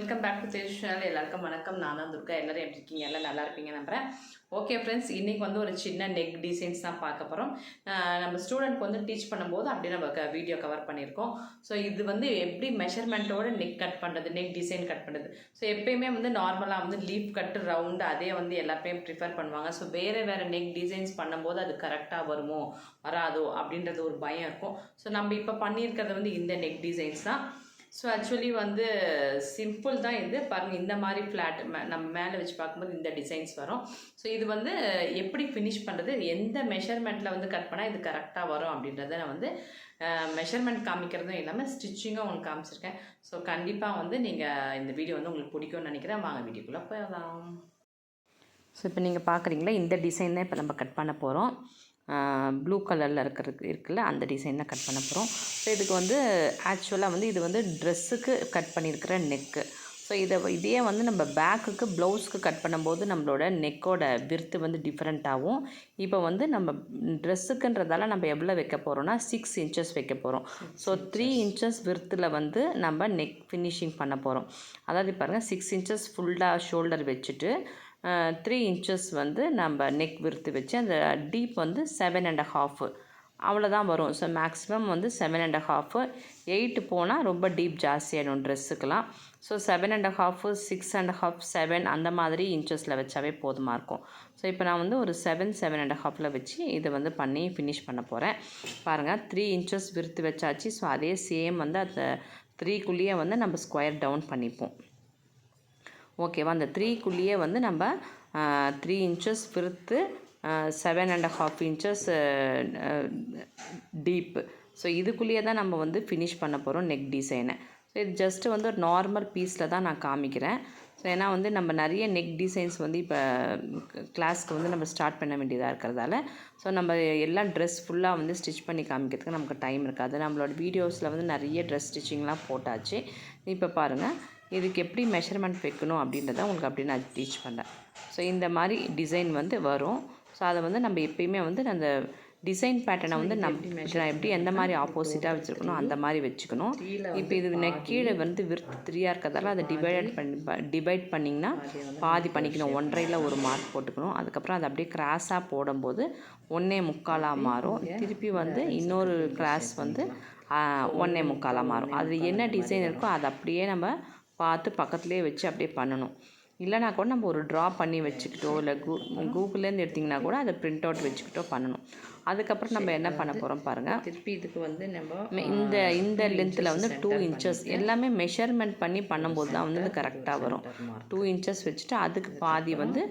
Welcome back to Tej channel எல்லாருக்கும் வணக்கம். நான் தான் துர்கா. எல்லாரும் எப்படி இருக்கீங்க? எல்லாம் நல்லா இருப்பீங்க நம்புறேன். ஓகே ஃப்ரெண்ட்ஸ் இன்னைக்கு வந்து ஒரு சின்ன நெக் டிசைன்ஸ் தான் பார்க்க போகிறோம் நம்ம ஸ்டூடெண்ட்க்கு வந்து டீச் பண்ணும்போது அப்படியே நம்ம வீடியோ கவர் பண்ணியிருக்கோம். ஸோ இது வந்து எப்படி மெஷர்மெண்ட்டோட நெக் கட் பண்ணுறது நெக் டிசைன் கட் பண்ணுறது ஸோ எப்பயுமே வந்து நார்மலாக வந்து லீஃப் கட்டு ரவுண்டு அதே வந்து எல்லாருமே ப்ரிஃபர் பண்ணுவாங்க. ஸோ வேறு வேறு நெக் டிசைன்ஸ் பண்ணும்போது அது கரெக்டாக வருமோ வராதோ அப்படின்றது ஒரு பயம் இருக்கும். ஸோ நம்ம இப்போ பண்ணியிருக்கிறது வந்து இந்த நெக் டிசைன்ஸ் தான். ஸோ ஆக்சுவலி வந்து சிம்பிள் தான் இது. பாருங்க இந்த மாதிரி ஃப்ளாட் நம்ம மேலே வச்சு பார்க்கும்போது இந்த டிசைன்ஸ் வரும். ஸோ இது வந்து எப்படி ஃபினிஷ் பண்ணுறது எந்த மெஷர்மெண்ட்டில் வந்து கட் பண்ணால் இது கரெக்டாக வரும் அப்படின்றத நான் வந்து மெஷர்மெண்ட் காமிக்கிறதும் இல்லாமல் ஸ்டிச்சிங்கும் உங்களுக்கு காமிச்சிருக்கேன். ஸோ கண்டிப்பாக வந்து நீங்கள் இந்த வீடியோ வந்து உங்களுக்கு பிடிக்கும்னு நினைக்கிறேன். வாங்க வீடியோக்குள்ளே போயலாம். ஸோ இப்போ நீங்கள் பார்க்குறீங்களா? இந்த டிசைன் தான் இப்போ நம்ம கட் பண்ண போகிறோம் ப்ளூ கலரில் இருக்கிறதுக்கு இருக்குல்ல அந்த டிசைன் தான் கட் பண்ண போகிறோம் ஸோ இதுக்கு வந்து ஆக்சுவலாக வந்து இது வந்து ட்ரெஸ்ஸுக்கு கட் பண்ணியிருக்கிற நெக்கு ஸோ இதை இதே வந்து நம்ம பேக்குக்கு ப்ளவுஸ்க்கு கட் பண்ணும்போது நம்மளோட நெக்கோட விர்த்து வந்து டிஃப்ரெண்ட் ஆகும். இப்போ வந்து நம்ம ட்ரெஸ்ஸுக்குன்றதால நம்ம எவ்வளோ வைக்க போகிறோம்னா சிக்ஸ் இன்ச்சஸ் வைக்க போகிறோம் ஸோ த்ரீ இன்ச்சஸ் விர்த்தில் வந்து நம்ம நெக் ஃபினிஷிங் பண்ண போகிறோம் அதாவது பாருங்கள் சிக்ஸ் இன்ச்சஸ் ஃபுல்லாக ஷோல்டர் வச்சுட்டு த்ரீ இன்ச்சஸ் வந்து நம்ம நெக் விருத்து வச்சு அந்த டீப் வந்து செவன் அண்ட் ஹாஃபு அவ்வளோதான் வரும். ஸோ மேக்ஸிமம் வந்து செவன் அண்ட் ஹாஃபு எயிட்டு போனால் ரொம்ப டீப் ஜாஸ்தியாகிடும் ட்ரெஸ்ஸுக்கெலாம் so seven and half six and half seven அந்த மாதிரி இன்ச்சஸில் வச்சாவே போதுமாக இருக்கும். ஸோ இப்போ நான் வந்து ஒரு செவன் செவன் அண்ட் ஹாஃபில் வச்சு இதை வந்து பண்ணி ஃபினிஷ் பண்ண போகிறேன் பாருங்கள் த்ரீ இன்ச்சஸ் விருத்து வச்சாச்சு. ஸோ அதே சேம் வந்து அந்த த்ரீக்குள்ளேயே வந்து நம்ம ஸ்கொயர் டவுன் பண்ணிப்போம். ஓகேவா அந்த த்ரீக்குள்ளேயே வந்து நம்ம three inches விருத்து seven and half inches deep so இதுக்குள்ளேயே தான் நம்ம வந்து ஃபினிஷ் பண்ண போகிறோம் நெக் டிசைனை ஸோ இது ஜஸ்ட்டு வந்து ஒரு நார்மல் பீஸில் தான் நான் காமிக்கிறேன். ஸோ ஏன்னா வந்து நம்ம நிறைய நெக் டிசைன்ஸ் வந்து இப்போ கிளாஸ்க்கு வந்து நம்ம ஸ்டார்ட் பண்ண வேண்டியதாக இருக்கிறதால ஸோ நம்ம எல்லாம் ட்ரெஸ் ஃபுல்லாக வந்து ஸ்டிச் பண்ணி காமிக்கிறதுக்கு நமக்கு டைம் இருக்காது. நம்மளோட வீடியோஸில் வந்து நிறைய ட்ரெஸ் ஸ்டிச்சிங்லாம் போட்டாச்சு. இப்போ பாருங்கள் இதுக்கு எப்படி மெஷர்மெண்ட் வைக்கணும் அப்படின்றத உங்களுக்கு அப்படி நான் டீச் பண்ணுறேன் ஸோ இந்த மாதிரி டிசைன் வந்து வரும். ஸோ அதை வந்து நம்ம எப்பயுமே வந்து அந்த டிசைன் பேட்டர்னை வந்து நம்ம எப்படி எந்த மாதிரி ஆப்போசிட்டாக வச்சுருக்கணும்? அந்த மாதிரி வச்சுக்கணும். இப்போ இது கீழே வந்து விருத்து த்ரீயாக இருக்கிறதால அதை டிவைட் பண்ணி டிவைட் பண்ணிங்கன்னா பாதி பண்ணிக்கணும். ஒன்றரையில் ஒரு மார்க் போட்டுக்கணும். அதுக்கப்புறம் அதை அப்படியே கிராஸாக போடும்போது ஒன்றே முக்காலாக மாறும். திருப்பி வந்து இன்னொரு கிராஸ் வந்து ஒன்றே முக்காலாக மாறும். அது என்ன டிசைன் இருக்கோ அதை அப்படியே நம்ம பார்த்து பக்கத்துலேயே வச்சு அப்படியே பண்ணணும். இல்லைனா கூட நம்ம ஒரு ட்ரா பண்ணி வச்சுக்கிட்டோ இல்லை கூ கூகுள்லேருந்து எடுத்திங்கன்னா கூட அதை பிரிண்ட் அவுட் வச்சுக்கிட்டோ பண்ணணும். அதுக்கப்புறம் நம்ம என்ன பண்ண போகிறோம் பாருங்கள் திருப்பி இதுக்கு வந்து நம்ம இந்த இந்த லென்த்தில் வந்து டூ இன்ச்சஸ் எல்லாமே மெஷர்மெண்ட் பண்ணி பண்ணும்போது தான் வந்து கரெக்டாக வரும். டூ இன்ச்சஸ் வச்சுட்டு அதுக்கு பாதி வந்து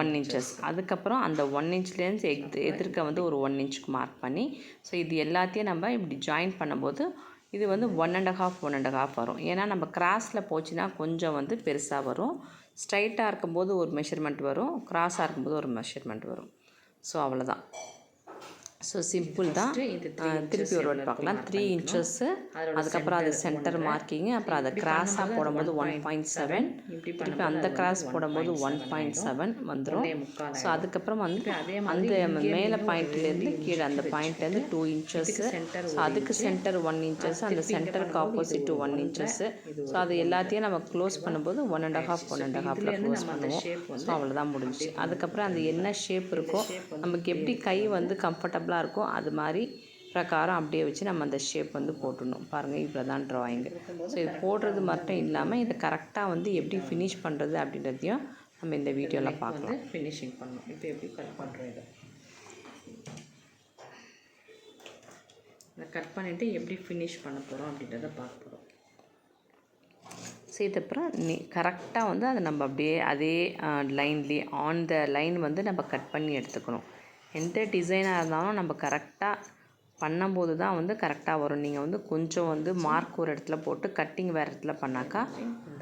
ஒன் இன்ச்சஸ் அதுக்கப்புறம் அந்த ஒன் இன்ச்லேருந்து எத் எதிர்க்க வந்து ஒரு ஒன் இன்ச்சுக்கு மார்க் பண்ணி ஸோ இது எல்லாத்தையும் நம்ம இப்படி ஜாயின் பண்ணும்போது இது வந்து one and half one and half வரும். ஏன்னா நம்ம கிராஸில் போச்சுன்னா கொஞ்சம் வந்து பெருசாக வரும். ஸ்ட்ரைட்டாக இருக்கும்போது ஒரு மெஷர்மெண்ட் வரும். கிராஸாக இருக்கும்போது ஒரு மெஷர்மெண்ட் வரும். ஸோ அவ்வளோதான் ஸோ சிம்பிள் தான். திருப்பி ஒரு வாட்டி பார்க்கலாம். த்ரீ இன்ச்சஸ்ஸு அதுக்கப்புறம் அது சென்டர் மார்க்கிங்கு அப்புறம் அதை கிராஸாக போடும்போது ஒன் பாயிண்ட் செவன் திருப்பி அந்த கிராஸ் போடும்போது ஒன் பாயிண்ட் செவன் வந்துடும் ஸோ அதுக்கப்புறம் வந்து அந்த மேலே பாயிண்ட்லேருந்து கீழே அந்த பாயிண்ட்லேருந்து டூ இன்ச்சஸ்ஸு ஸோ அதுக்கு சென்டர் ஒன் இன்ச்சஸ் அந்த சென்டருக்கு ஆப்போசிட் ஒன் இன்ச்சஸ்ஸு ஸோ அது எல்லாத்தையும் நம்ம க்ளோஸ் பண்ணும்போது one and half one and ஹாஃபில் க்ளோஸ் பண்ணுவோம். ஸோ அவ்வளோதான் முடிஞ்சு அதுக்கப்புறம் அந்த என்ன ஷேப் இருக்கோ நமக்கு எப்படி கை வந்து கம்ஃபர்டபுளாக கம்ஃபர்டபுளாக இருக்கும் அது மாதிரி பிரகாரம் அப்படியே வச்சு நம்ம அந்த ஷேப் வந்து போட்டுடணும். பாருங்கள் இவ்வளோ தான் ட்ராயிங்கு ஸோ இது போடுறது மட்டும் இல்லாமல் இதை கரெக்டாக வந்து எப்படி ஃபினிஷ் பண்ணுறது அப்படின்றதையும் நம்ம இந்த வீடியோவில் பார்க்கலாம். ஃபினிஷிங் பண்ணணும். இப்போ எப்படி கட் பண்ணுறோம் இதை? இதை கட் பண்ணிவிட்டு எப்படி ஃபினிஷ் பண்ண போகிறோம் அப்படின்றத பார்க்க போகிறோம் செய்தப்புறம் நீ கரெக்டாக வந்து அதை நம்ம அப்படியே அதே லைன்லேயே ஆன் த லைன் வந்து நம்ம கட் பண்ணி எடுத்துக்கணும். எந்த டிசைனாக இருந்தாலும் நம்ம கரெக்டாக பண்ணும்போது தான் வந்து கரெக்டாக வரும். நீங்கள் வந்து கொஞ்சம் வந்து மார்க் ஒரு இடத்துல போட்டு கட்டிங் வேறு இடத்துல பண்ணாக்கா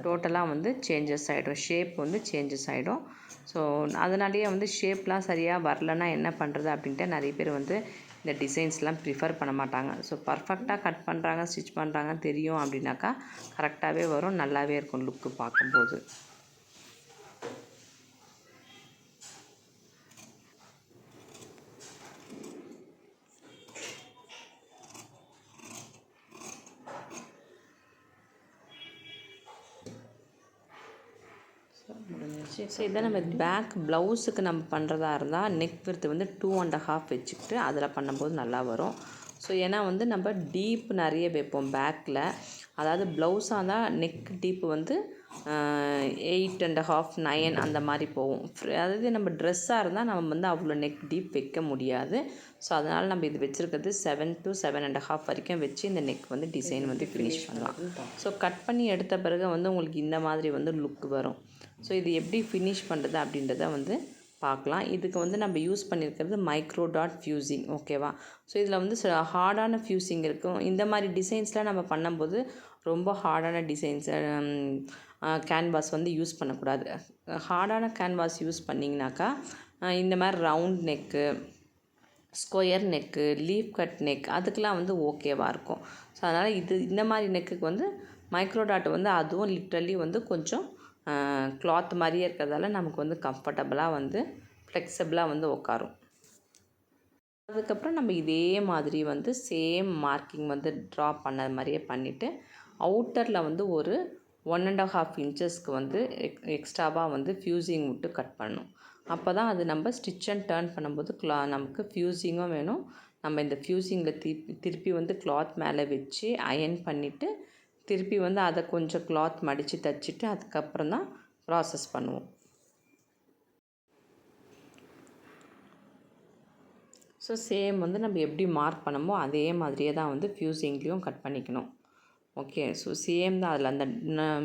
டோட்டலாக வந்து சேஞ்சஸ் ஆகிடும் ஷேப் வந்து சேஞ்சஸ் ஆகிடும் ஸோ அதனாலேயே வந்து ஷேப்லாம் சரியாக வரலன்னா என்ன பண்ணுறது அப்படின்ட்டு நிறைய பேர் வந்து இந்த டிசைன்ஸ்லாம் ப்ரிஃபர் பண்ண மாட்டாங்க. ஸோ பர்ஃபெக்டாக கட் பண்ணுறாங்க ஸ்டிச் பண்ணுறாங்க தெரியும் அப்படின்னாக்கா கரெக்டாகவே வரும். நல்லாவே இருக்கும் லுக்கு பார்க்கும்போது. ஸோ இதை நம்ம பேக் ப்ளவுஸுக்கு நம்ம பண்ணுறதா இருந்தால் நெக் விர்த்து வந்து டூ அண்ட் ஹாஃப் வச்சுக்கிட்டு அதில் பண்ணும்போது நல்லா வரும். ஸோ ஏன்னா வந்து நம்ம டீப் நிறைய வைப்போம் பேக்கில் அதாவது ப்ளவுஸாக இருந்தால் நெக் டீப் வந்து எயிட் அண்ட் ஹாஃப் நைன் அந்த மாதிரி போகும். அதாவது நம்ம ட்ரெஸ்ஸாக இருந்தால் நம்ம வந்து அவ்வளோ நெக் டீப் வைக்க முடியாது. ஸோ அதனால் நம்ம இது வச்சுருக்கிறது seven to seven and half வரைக்கும் வச்சு இந்த நெக் வந்து டிசைன் வந்து ஃபினிஷ் பண்ணலாம். ஸோ கட் பண்ணி எடுத்த பிறகு வந்து உங்களுக்கு இந்த மாதிரி வந்து லுக் வரும். ஸோ இது எப்படி ஃபினிஷ் பண்ணுறது அப்படின்றத வந்து பார்க்கலாம். இதுக்கு வந்து நம்ம யூஸ் பண்ணியிருக்கிறது மைக்ரோ டாட் ஃபியூசிங் ஓகேவா ஸோ இதில் வந்து ஹார்டான ஃபியூசிங் இருக்கும். இந்த மாதிரி டிசைன்ஸ்லாம் நம்ம பண்ணும்போது ரொம்ப ஹார்டான டிசைன்ஸ் கேன்வாஸ் வந்து யூஸ் பண்ணக்கூடாது. ஹார்டான கேன்வாஸ் யூஸ் பண்ணிங்கனாக்கா இந்த மாதிரி round neck square neck leaf cut neck அதுக்கெலாம் வந்து ஓகேவாக இருக்கும். ஸோ அதனால் இது இந்த மாதிரி நெக்குக்கு வந்து மைக்ரோ டாட் வந்து அதுவும் லிட்ரலி வந்து கொஞ்சம் கிளாத் மாதிரியே இருக்கிறதால நமக்கு வந்து கம்ஃபர்டபுளாக வந்து ஃப்ளெக்சிபிளாக வந்து உட்காரும் அதுக்கப்புறம் நம்ம இதே மாதிரி வந்து சேம் மார்க்கிங் வந்து ட்ரா பண்ண மாதிரியே பண்ணிவிட்டு அவுட்டரில் வந்து ஒரு ஒன் அண்ட் ஹாஃப் இன்ச்சஸ்க்கு வந்து எக் எக்ஸ்ட்ராவாக வந்து ஃப்யூசிங் விட்டு கட் பண்ணணும் அப்போ தான் அது நம்ம ஸ்டிச் அண்ட் டேர்ன் பண்ணும்போது க்ளா நமக்கு ஃப்யூசிங்கும் வேணும். நம்ம இந்த ஃப்யூசிங்கில் திருப்பி திருப்பி வந்து கிளாத் மேலே வச்சு அயன் பண்ணிவிட்டு திருப்பி வந்து அதை கொஞ்சம் கிளாத் மடித்து தைச்சிட்டு அதுக்கப்புறம் தான் ப்ராசஸ் பண்ணுவோம். ஸோ சேம் வந்து நம்ம எப்படி மார்க் பண்ணமோ அதே மாதிரியே தான் வந்து ஃப்யூசிங்லேயும் கட் பண்ணிக்கணும். ஓகே ஸோ சேம் தான் அதில். அந்த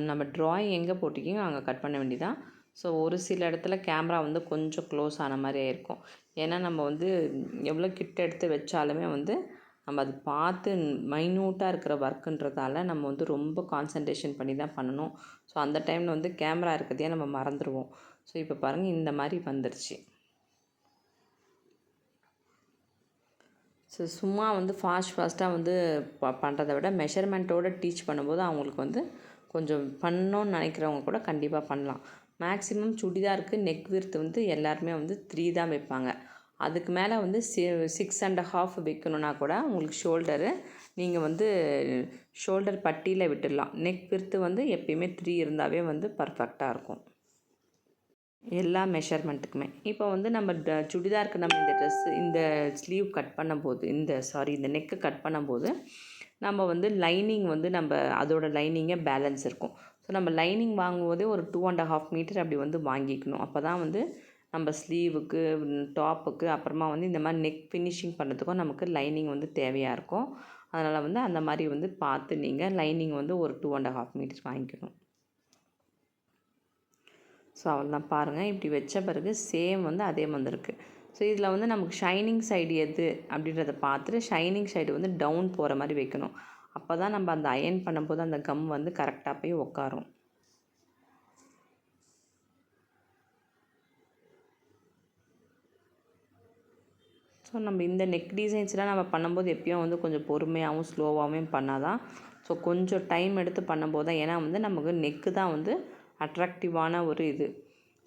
நம்ம ட்ராயிங் எங்கே போட்டிருக்கீங்க அங்கே கட் பண்ண வேண்டியதான் ஸோ ஒரு சில இடத்துல கேமரா வந்து கொஞ்சம் க்ளோஸ் ஆன மாதிரியே இருக்கும். ஏன்னா நம்ம வந்து எவ்வளோ கிட்ட எடுத்து வச்சாலுமே வந்து நம்ம அது பார்த்து மைன்யூட்டாக இருக்கிற ஒர்க்குன்றதால நம்ம வந்து ரொம்ப கான்சன்ட்ரேஷன் பண்ணி தான் பண்ணணும். ஸோ அந்த டைமில் வந்து கேமரா இருக்கிறதையே நம்ம மறந்துடுவோம் ஸோ இப்போ பாருங்கள் இந்த மாதிரி வந்துருச்சு. ஸோ சும்மா வந்து ஃபாஸ்ட் ஃபாஸ்ட்டாக வந்து ப பண்ணுறத விட மெஷர்மெண்ட்டோட டீச் பண்ணும்போது அவங்களுக்கு வந்து கொஞ்சம் பண்ணணும்னு நினைக்கிறவங்க கூட கண்டிப்பாக பண்ணலாம். மேக்ஸிமம் சுடிதாருக்கு நெக் விர்த்து வந்து எல்லாருமே வந்து த்ரீ தான் வைப்பாங்க. அதுக்கு மேலே வந்து சி சிக்ஸ் அண்ட் ஹாஃப் விற்கணுன்னா கூட உங்களுக்கு ஷோல்டரு நீங்கள் வந்து ஷோல்டர் பட்டியில் விட்டுடலாம். நெக் விர்த்து வந்து எப்பயுமே த்ரீ இருந்தாவே வந்து பர்ஃபெக்டாக இருக்கும். எல்லா மெஷர்மெண்ட்டுக்குமே இப்போ வந்து நம்ம ட- சுடிதாருக்கு நம்ம இந்த ட்ரெஸ் இந்த ஸ்லீவ் கட் பண்ணும்போது இந்த சாரி இந்த நெக்கு கட் பண்ணும்போது நம்ம வந்து லைனிங் வந்து நம்ம அதோடய லைனிங்கே பேலன்ஸ் இருக்கும். ஸோ நம்ம லைனிங் வாங்கும்போதே ஒரு டூ அண்ட் ஹாஃப் மீட்டர் அப்படி வந்து வாங்கிக்கணும். அப்போ தான் வந்து நம்ம ஸ்லீவுக்கு டாப்புக்கு அப்புறமா வந்து இந்த மாதிரி நெக் ஃபினிஷிங் பண்ணுறதுக்கும் நமக்கு லைனிங் வந்து தேவையாக இருக்கும். அதனால் வந்து அந்த மாதிரி வந்து பார்த்து நீங்கள் லைனிங் வந்து ஒரு டூ அண்ட் ஹாஃப் மீட்டர் வாங்கிக்கணும். ஸோ அவ்வளோதான் பாருங்கள் இப்படி வச்ச பிறகு சேம் வந்து அதே மாதிரி ஸோ இதில் வந்து நமக்கு ஷைனிங் சைடு எது அப்படின்றத பார்த்துட்டு ஷைனிங் சைடு வந்து டவுன் போகிற மாதிரி வைக்கணும். அப்போ தான் நம்ம அந்த அயன் பண்ணும்போது அந்த கம் வந்து கரெக்டாக போய் உட்காரும் ஸோ நம்ம இந்த நெக் டிசைன்ஸ்லாம் நம்ம பண்ணும்போது எப்பயும் வந்து கொஞ்சம் பொறுமையாகவும் ஸ்லோவாகவும் பண்ணால் தான் ஸோ கொஞ்சம் டைம் எடுத்து பண்ணும்போது தான் ஏன்னா வந்து நமக்கு நெக்கு தான் வந்து அட்ராக்டிவான ஒரு இது.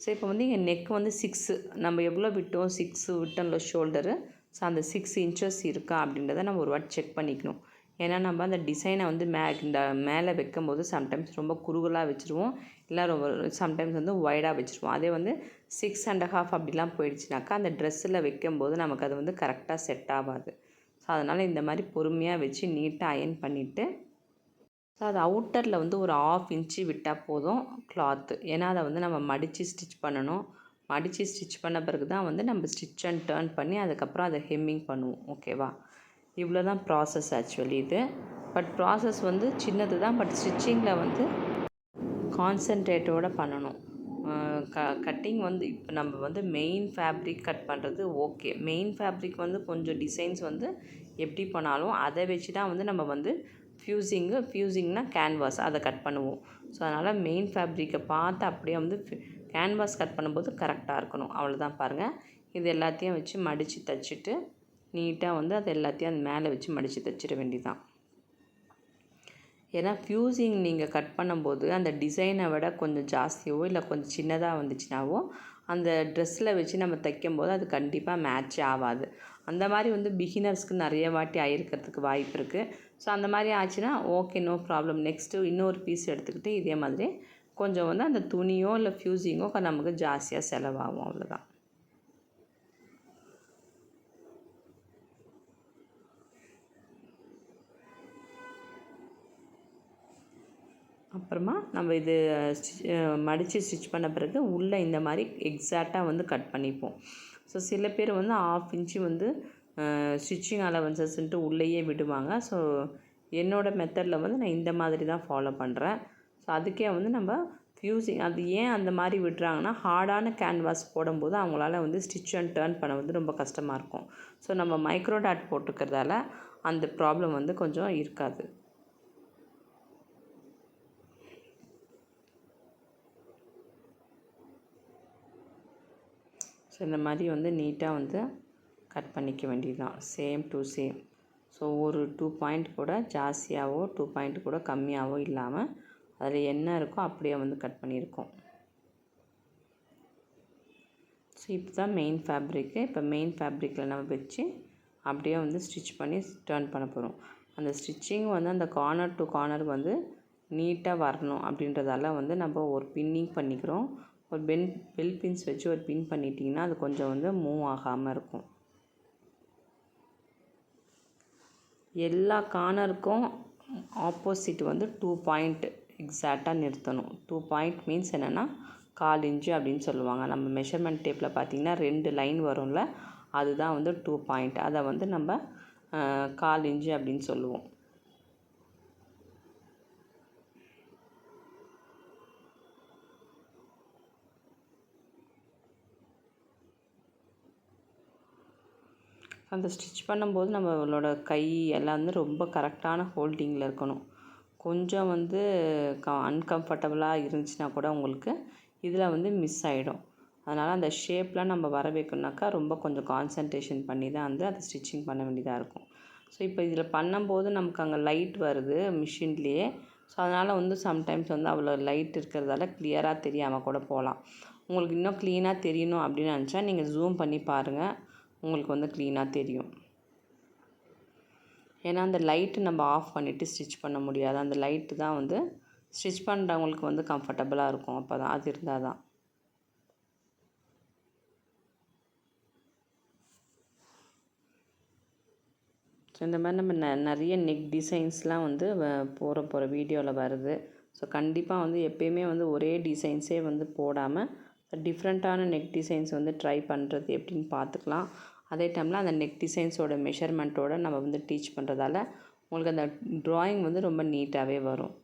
ஸோ இப்போ வந்து இங்கே நெக் வந்து சிக்ஸு நம்ம எவ்வளோ விட்டோம்? சிக்ஸு விட்டோம்ல ஷோல்டரு ஸோ அந்த சிக்ஸ் இன்ச்சஸ் இருக்கா அப்படின்றத நம்ம ஒரு வாட்டி செக் பண்ணிக்கணும். ஏன்னா நம்ம அந்த டிசைனை வந்து மே இந்த மேலே வைக்கும்போது சம்டைம்ஸ் ரொம்ப குறுகலாக வச்சுருவோம். இல்லை ரொம்ப சம்டைம்ஸ் வந்து ஒய்டாக வச்சுருவோம். அதே வந்து சிக்ஸ் அண்ட் ஹாஃப் அப்படிலாம் போயிடுச்சுனாக்கா அந்த ட்ரெஸ்ஸில் வைக்கும்போது நமக்கு அது வந்து கரெக்டாக செட் ஆகாது. ஸோ அதனால் இந்த மாதிரி பொறுமையாக வச்சு நீட்டாக அயன் பண்ணிவிட்டு ஸோ அது அவுட்டரில் வந்து ஒரு ஆஃப் இன்ச்சு விட்டால் போதும் கிளாத்து ஏன்னா அதை வந்து நம்ம மடித்து ஸ்டிச் பண்ணணும். மடித்து ஸ்டிச் பண்ண பிறகு தான் வந்து நம்ம ஸ்டிச் அண்ட் டேர்ன் பண்ணி அதுக்கப்புறம் அதை ஹெம்மிங் பண்ணுவோம். ஓகேவா இவ்வளோ தான் ப்ராசஸ் ஆக்சுவலி இது. பட் ப்ராசஸ் வந்து சின்னது தான் பட் ஸ்டிச்சிங்கில் வந்து கான்சன்ட்ரேட்டோடு பண்ணணும். க கட்டிங் வந்து இப்போ நம்ம வந்து மெயின் ஃபேப்ரிக் கட் பண்ணுறது ஓகே மெயின் ஃபேப்ரிக் வந்து கொஞ்சம் டிசைன்ஸ் வந்து எப்படி பண்ணாலும் அதை வச்சு தான் வந்து நம்ம வந்து ஃப்யூசிங்கு ஃப்யூசிங்னா கேன்வாஸ் அதை கட் பண்ணுவோம். ஸோ அதனால் மெயின் ஃபேப்ரிக்கை பார்த்து அப்படியே வந்து கேன்வாஸ் கட் பண்ணும்போது கரெக்டாக இருக்கணும். அவ்வளோதான் பாருங்கள் இது எல்லாத்தையும் வச்சு மடித்து தைச்சிட்டு நீட்டாக வந்து அது எல்லாத்தையும் அது மேலே வச்சு மடித்து தைச்சிட வேண்டிதான். ஏன்னா ஃப்யூசிங் நீங்கள் கட் பண்ணும்போது அந்த டிசைனை விட கொஞ்சம் ஜாஸ்தியாவோ இல்லை கொஞ்சம் சின்னதாக வந்துச்சுனாவோ அந்த ட்ரெஸ்ஸில் வச்சு நம்ம தைக்கும்போது அது கண்டிப்பாக மேட்ச் ஆகாது அந்த மாதிரி வந்து பிகினர்ஸ்க்கு நிறைய வாட்டி ஆயிருக்கிறதுக்கு வாய்ப்பு இருக்குது ஸோ அந்த மாதிரி ஆச்சுன்னா ஓகே நோ ப்ராப்ளம் நெக்ஸ்ட்டு இன்னொரு பீஸ் எடுத்துக்கிட்டு இதே மாதிரி கொஞ்சம் வந்து அந்த துணியோ இல்லை ஃப்யூசிங்கோ நமக்கு ஜாஸ்தியாக செலவாகும் அவ்வளோதான் அப்புறமா நம்ம இது மடித்து ஸ்டிச் பண்ண பிறகு உள்ளே இந்த மாதிரி எக்ஸாக்டாக வந்து கட் பண்ணிப்போம். ஸோ சில பேர் வந்து ஆஃப் இன்ச்சு வந்து ஸ்டிச்சிங் அலவன்சஸ்ன்ட்டு உள்ளேயே விடுவாங்க. ஸோ என்னோடய மெத்தடில் வந்து நான் இந்த மாதிரி தான் ஃபாலோ பண்ணுறேன் ஸோ அதுக்கே வந்து நம்ம ஃபியூசிங் அது ஏன் அந்த மாதிரி விடுறாங்கன்னா ஹார்டான கேன்வாஸ் போடும்போது அவங்களால வந்து ஸ்டிச் அண்ட் டேர்ன் பண்ண வந்து ரொம்ப கஷ்டமாக இருக்கும். ஸோ நம்ம மைக்ரோ டாட் போட்டுக்கிறதால அந்த ப்ராப்ளம் வந்து கொஞ்சம் இருக்காது. ஸோ இந்த மாதிரி வந்து நீட்டாக வந்து கட் பண்ணிக்க வேண்டியதுதான். சேம் டு சேம் ஸோ ஒரு டூ பாயிண்ட் கூட ஜாஸ்தியாகவோ டூ பாயிண்ட் கூட கம்மியாகவோ இல்லாமல் அதில் என்ன இருக்கோ அப்படியே வந்து கட் பண்ணியிருக்கோம். ஸோ இப்போ தான் மெயின் ஃபேப்ரிக்கு இப்போ மெயின் ஃபேப்ரிக்கில் நம்ம வச்சு அப்படியே வந்து ஸ்டிச் பண்ணி டேர்ன் பண்ண போகிறோம் அந்த ஸ்டிச்சிங் வந்து அந்த கார்னர் டு கார்னர் வந்து நீட்டாக வரணும் அப்படின்றதால வந்து நம்ம ஒரு பின்னிங் பண்ணிக்கிறோம். ஒரு பென் பெல் பின்ஸ் வச்சு ஒரு பின் பண்ணிட்டிங்கன்னா அது கொஞ்சம் வந்து மூவ் ஆகாமல் இருக்கும். எல்லா கார்னருக்கும் ஆப்போசிட் வந்து டூ பாயிண்ட் எக்ஸாக்டாக நிறுத்தணும். டூ பாயிண்ட் மீன்ஸ் என்னென்னா கால் இன்ச்சு அப்படின்னு சொல்லுவாங்க. நம்ம மெஷர்மெண்ட் டேப்பில் பார்த்திங்கன்னா ரெண்டு லைன் வரும்ல அதுதான் வந்து டூ பாயிண்ட் அதை வந்து நம்ம கால் இன்ச்சு அப்படின்னு சொல்லுவோம். அந்த ஸ்டிச் பண்ணும்போது நம்மளோட கை எல்லாம் வந்து ரொம்ப கரெக்டான ஹோல்டிங்கில் இருக்கணும். கொஞ்சம் வந்து க அன்கம்ஃபர்டபுளாக இருந்துச்சுன்னா கூட உங்களுக்கு இதில் வந்து மிஸ் ஆகிடும் அதனால் அந்த ஷேப்லாம் நம்ம வர வைக்கணுனாக்கா ரொம்ப கொஞ்சம் கான்சன்ட்ரேஷன் பண்ணி தான் வந்து அதை ஸ்டிச்சிங் பண்ண வேண்டியதாக இருக்கும். ஸோ இப்போ இதில் பண்ணும்போது நமக்கு அங்கே லைட் வருது மிஷின்லேயே ஸோ அதனால் வந்து சம்டைம்ஸ் வந்து அவ்வளோ லைட் இருக்கிறதால கிளியராக தெரியாமல் கூட போகலாம் உங்களுக்கு இன்னும் க்ளீனாக தெரியணும் அப்படின்னு நினச்சா நீங்கள் ஜூம் பண்ணி பாருங்கள் உங்களுக்கு வந்து க்ளீனாக தெரியும். ஏன்னா அந்த லைட்டு நம்ம ஆஃப் பண்ணிவிட்டு ஸ்டிச் பண்ண முடியாது. அந்த லைட்டு தான் வந்து ஸ்டிச் பண்ணுறவங்களுக்கு வந்து கம்ஃபர்டபுளாக இருக்கும். அப்போ தான் அது இருந்தால் தான். ஸோ இந்த மாதிரி நம்ம ந நிறைய நெக் டிசைன்ஸ்லாம் வந்து போகிற போகிற வீடியோவில் வருது. ஸோ கண்டிப்பாக வந்து எப்பயுமே வந்து ஒரே டிசைன்ஸே வந்து போடாமல் டிஃப்ரெண்ட்டான நெக் டிசைன்ஸ் வந்து ட்ரை பண்ணுறது எப்படின்னு பார்த்துக்கலாம். அதே டைமில் அந்த நெக் டிசைன்ஸோட மெஷர்மெண்ட்டோட நம்ம வந்து டீச் பண்ணுறதால உங்களுக்கு அந்த ட்ராயிங் வந்து ரொம்ப நீட்டாகவே வரும்.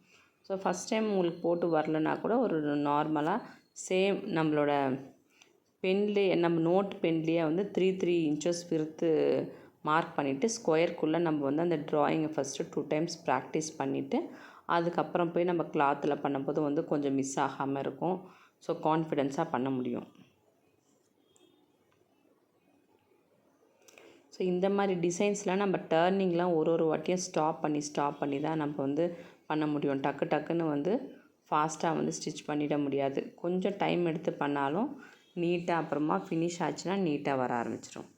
ஸோ ஃபஸ்ட் டைம் உங்களுக்கு போட்டு வரலனா கூட ஒரு நார்மலாக சேம் நம்மளோட பென்லேயே நம்ம நோட் பென்லேயே வந்து த்ரீ த்ரீ இன்ச்சஸ் விருத்து மார்க் பண்ணிவிட்டு ஸ்கொயர்க்குள்ளே நம்ம வந்து அந்த ட்ராயிங்கை ஃபஸ்ட்டு டூ டைம்ஸ் ப்ராக்டிஸ் பண்ணிவிட்டு அதுக்கப்புறம் போய் நம்ம கிளாத்தில் பண்ணும்போது வந்து கொஞ்சம் மிஸ் ஆகாமல் இருக்கும். ஸோ கான்ஃபிடென்ஸாக பண்ண முடியும். ஸோ இந்த மாதிரி டிசைன்ஸ்லாம் நம்ம டேர்னிங்லாம் ஒரு ஒரு வாட்டியும் ஸ்டாப் பண்ணி ஸ்டாப் பண்ணி தான் நம்ம வந்து பண்ண முடியும். டக்கு டக்குன்னு வந்து ஃபாஸ்ட்டாக வந்து ஸ்டிச் பண்ணிட முடியாது. கொஞ்சம் டைம் எடுத்து பண்ணாலும் நீட்டாக அப்புறமா ஃபினிஷ் ஆச்சுன்னா நீட்டாக வர ஆரம்பிச்சிடும்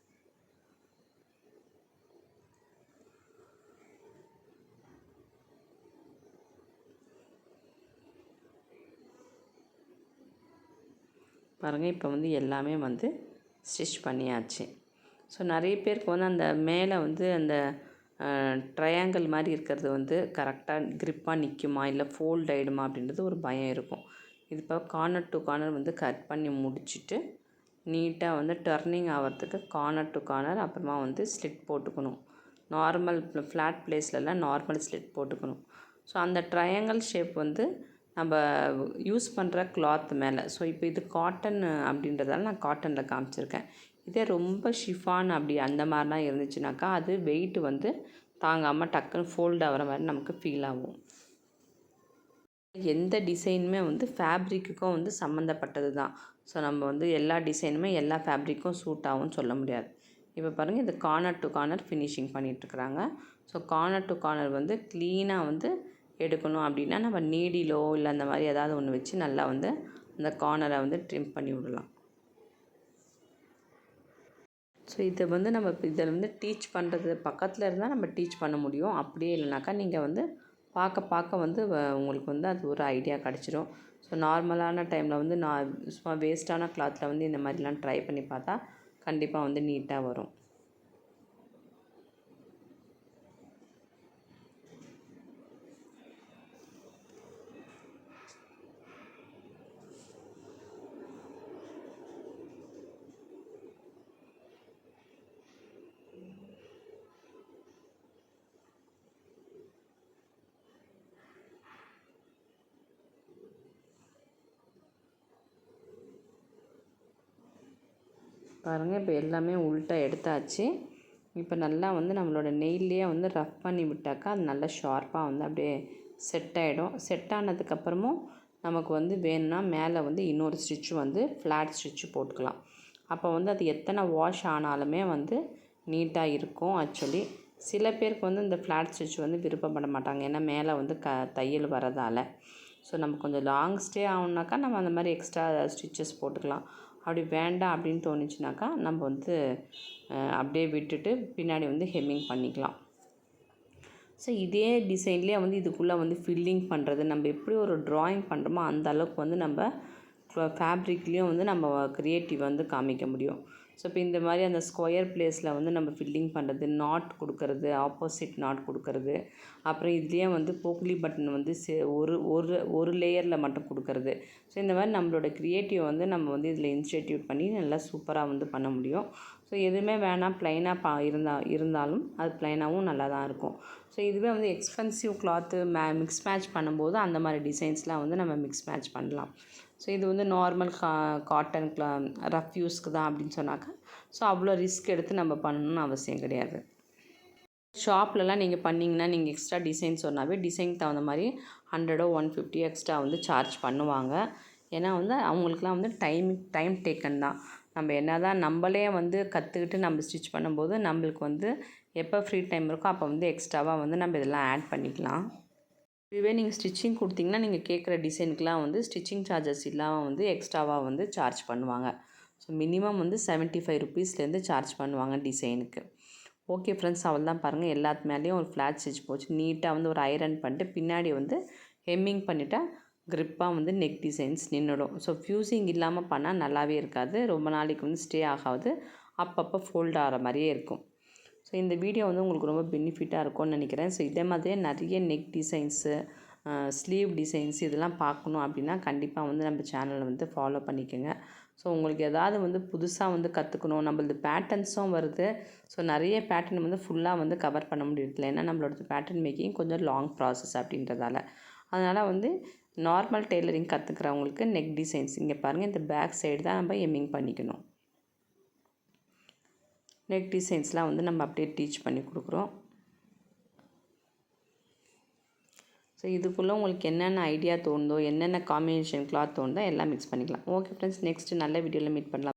பாருங்கள் இப்போ வந்து எல்லாமே வந்து ஸ்டிச் பண்ணியாச்சு. ஸோ நிறைய பேருக்கு வந்து அந்த மேலே வந்து அந்த ட்ரையாங்கிள் மாதிரி இருக்கிறது வந்து கரெக்டாக க்ரிப்பாக நிற்குமா இல்லை ஃபோல்ட் ஆகிடுமா அப்படின்றது ஒரு பயம் இருக்கும். இது இப்போ கார்னர் டு கார்னர் வந்து கட் பண்ணி முடிச்சுட்டு நீட்டாக வந்து டர்னிங் ஆகிறதுக்கு கார்னர் டு கார்னர் அப்புறமா வந்து ஸ்லிட் போட்டுக்கணும். நார்மல் ஃப்ளாட் பிளேஸ்லலாம் நார்மல் ஸ்லிட் போட்டுக்கணும். ஸோ அந்த ட்ரையாங்கிள் ஷேப் வந்து நம்ம யூஸ் பண்ணுற கிளாத் மேலே. ஸோ இப்போ இது காட்டன் அப்படின்றதால நான் காட்டனில் காமிச்சிருக்கேன். இதே ரொம்ப ஷிஃபான் அப்படி அந்த மாதிரிலாம் இருந்துச்சுனாக்கா அது வெயிட் வந்து தாங்காமல் டக்குன்னு ஃபோல்ட் ஆகிற மாதிரி நமக்கு ஃபீல் ஆகும். எந்த டிசைனுமே வந்து ஃபேப்ரிக்குக்கும் வந்து சம்மந்தப்பட்டது தான். ஸோ நம்ம வந்து எல்லா டிசைனுமே எல்லா ஃபேப்ரிக்கும் சூட் ஆகும்னு சொல்ல முடியாது. இப்போ பாருங்கள் இது கார்னர் டு கார்னர் ஃபினிஷிங் பண்ணிகிட்ருக்குறாங்க ஸோ கார்னர் டு கார்னர் வந்து க்ளீனாக வந்து எடுக்கணும் அப்படின்னா நம்ம நீடிலோ இல்லை அந்த மாதிரி ஏதாவது ஒன்று வச்சு நல்லா வந்து அந்த கார்னரை வந்து ட்ரிம் பண்ணி விடலாம். ஸோ இதை வந்து நம்ம இதில் வந்து டீச் பண்ணுறது பக்கத்தில் இருந்தால் நம்ம டீச் பண்ண முடியும். அப்படியே இல்லைனாக்கா நீங்கள் வந்து பார்க்க பார்க்க வந்து உங்களுக்கு வந்து அது ஒரு ஐடியா கிடச்சிரும். ஸோ நார்மலான டைமில் வந்து நான் சும்மா வேஸ்ட்டான கிளாத்தில் வந்து இந்த மாதிரிலாம் ட்ரை பண்ணி பார்த்தா கண்டிப்பாக வந்து நீட்டாக வரும். பாருங்கள் இப்போ எல்லாமே உள்ட்டா எடுத்தாச்சு. இப்போ நல்லா வந்து நம்மளோட நெய்லேயே வந்து ரஃப் பண்ணி விட்டாக்கா அது நல்லா ஷார்ப்பாக வந்து அப்படியே செட் ஆகிடும் செட் ஆனதுக்கப்புறமும் நமக்கு வந்து வேணும்னா மேலே வந்து இன்னொரு ஸ்டிச்சு வந்து ஃப்ளாட் ஸ்டிச்சு போட்டுக்கலாம். அப்போ வந்து அது எத்தனை வாஷ் ஆனாலுமே வந்து நீட்டாக இருக்கும் ஆக்சுவலி சில பேருக்கு வந்து இந்த ஃப்ளாட் ஸ்டிச் வந்து விருப்பப்பட மாட்டாங்க. ஏன்னா மேலே வந்து க தையல் வரதால் ஸோ நம்ம கொஞ்சம் லாங் ஸ்டே ஆகணுனாக்கா நம்ம அந்த மாதிரி எக்ஸ்ட்ரா ஸ்டிச்சஸ் போட்டுக்கலாம். அப்படி வேண்டாம் அப்படின்னு தோணுச்சுனாக்கா நம்ம வந்து அப்படியே விட்டுட்டு பின்னாடி வந்து ஹெம்மிங் பண்ணிக்கலாம். ஸோ இதே டிசைன்லேயே வந்து இதுக்குள்ளே வந்து ஃபில்லிங் பண்ணுறது நம்ம எப்படி ஒரு ட்ராயிங் பண்ணுறோமோ அந்த அளவுக்கு வந்து நம்ம ஃபேப்ரிக்லேயும் வந்து நம்ம க்ரியேட்டிவ் வந்து காமிக்க முடியும். ஸோ இப்போ இந்த மாதிரி அந்த ஸ்கொயர் பிளேஸில் வந்து நம்ம ஃபில்லிங் பண்ணுறது நாட் கொடுக்கறது ஆப்போசிட் நாட் கொடுக்கறது. அப்புறம் இதுலேயே வந்து போக்லி பட்டன் வந்து சே ஒரு ஒரு ஒரு லேயரில் மட்டும் கொடுக்கறது. ஸோ இந்த மாதிரி நம்மளோட க்ரியேட்டிவ் வந்து நம்ம வந்து இதில் இன்ஸ்டிடியூட் பண்ணி நல்லா சூப்பராக வந்து பண்ண முடியும். ஸோ எதுவுமே வேணாம் ப்ளைனாக பா இருந்தால் இருந்தாலும் அது ப்ளைனாகவும் நல்லா தான் இருக்கும். ஸோ இதுவே வந்து எக்ஸ்பென்சிவ் கிளாத்து மே மிக்ஸ் மேட்ச் பண்ணும்போது அந்த மாதிரி டிசைன்ஸ்லாம் வந்து நம்ம மிக்ஸ் மேட்ச் பண்ணலாம். ஸோ இது வந்து நார்மல் கா காட்டன் க்ளா ரஃப் யூஸ்க்கு தான் அப்படின்னு சொன்னாக்கா ஸோ அவ்வளோ ரிஸ்க் எடுத்து நம்ம பண்ணணும்னு அவசியம் கிடையாது. ஷாப்லலாம் நீங்கள் பண்ணிங்கன்னா நீங்கள் எக்ஸ்ட்ரா டிசைன் சொன்னாவே டிசைனுக்கு தகுந்த மாதிரி ஹண்ட்ரடோ ஒன் ஃபிஃப்டி எக்ஸ்ட்ரா வந்து சார்ஜ் பண்ணுவாங்க. ஏன்னா வந்து அவங்களுக்குலாம் வந்து டைம் டைம் டேக்கன் தான். நம்ம என்ன தான் நம்மளே வந்து கற்றுக்கிட்டு நம்ம ஸ்டிச் பண்ணும்போது நம்மளுக்கு வந்து எப்போ ஃப்ரீ டைம் இருக்கோ அப்போ வந்து எக்ஸ்ட்ராவாக வந்து நம்ம இதெல்லாம் ஆட் பண்ணிக்கலாம். இதுவே நீங்கள் ஸ்டிச்சிங் கொடுத்தீங்கன்னா நீங்கள் கேட்குற டிசைனுக்குலாம் வந்து ஸ்டிச்சிங் சார்ஜஸ் இல்லாமல் வந்து எக்ஸ்ட்ராவாக வந்து சார்ஜ் பண்ணுவாங்க. ஸோ மினிமம் வந்து செவன்ட்டி ஃபைவ் ருபீஸ்லேருந்து சார்ஜ் பண்ணுவாங்க டிசைனுக்கு. ஓகே ஃப்ரெண்ட்ஸ் அவள் தான் பாருங்கள் எல்லாத்து மேலேயும் ஒரு ஃப்ளாட் ஸ்டிச் போச்சு. நீட்டாக வந்து ஒரு ஐரன் பண்ணிட்டு பின்னாடி வந்து ஹெம்மிங் பண்ணிட்டால் க்ரிப்பாக வந்து நெக் டிசைன்ஸ் நின்றுடும் ஸோ ஃப்யூசிங் இல்லாமல் பண்ணால் நல்லாவே இருக்காது. ரொம்ப நாளைக்கு வந்து ஸ்டே ஆகாது. அப்பப்போ ஃபோல்ட் ஆகிற மாதிரியே இருக்கும். ஸோ இந்த வீடியோ வந்து உங்களுக்கு ரொம்ப பெனிஃபிட்டாக இருக்கும்னு நினைக்கிறேன். ஸோ இதே மாதிரியே நிறைய நெக் டிசைன்ஸு ஸ்லீவ் டிசைன்ஸ் இதெல்லாம் பார்க்கணும் அப்படின்னா கண்டிப்பாக வந்து நம்ம சேனலை வந்து ஃபாலோ பண்ணிக்கோங்க. ஸோ உங்களுக்கு எதாவது வந்து புதுசாக வந்து கற்றுக்கணும் நம்மளது பேட்டர்ன்ஸும் வருது. ஸோ நிறைய பேட்டர்ன் வந்து ஃபுல்லாக வந்து கவர் பண்ண முடியறதில்ல. ஏன்னா நம்மளோட பேட்டர்ன் மேக்கிங் கொஞ்சம் லாங் ப்ராசஸ் அப்படின்றதால. அதனால் வந்து நார்மல் டெய்லரிங் கற்றுக்கிறவங்களுக்கு நெக் டிசைன்ஸ் இங்கே பாருங்கள் இந்த பேக் சைடு தான் நம்ம எம்மிங் பண்ணிக்கணும். நெக் டிசைன்ஸ்லாம் வந்து நம்ம அப்படியே டீச் பண்ணி கொடுக்குறோம். ஸோ இதுக்குள்ளே உங்களுக்கு என்னென்ன ஐடியா தோணுதோ என்னென்ன காம்பினேஷன் கிளாத் தோணுதோ எல்லாம் மிக்ஸ் பண்ணிக்கலாம். ஓகே ஃப்ரெண்ட்ஸ் நெக்ஸ்ட்டு நல்ல வீடியோவில் மீட் பண்ணலாம்.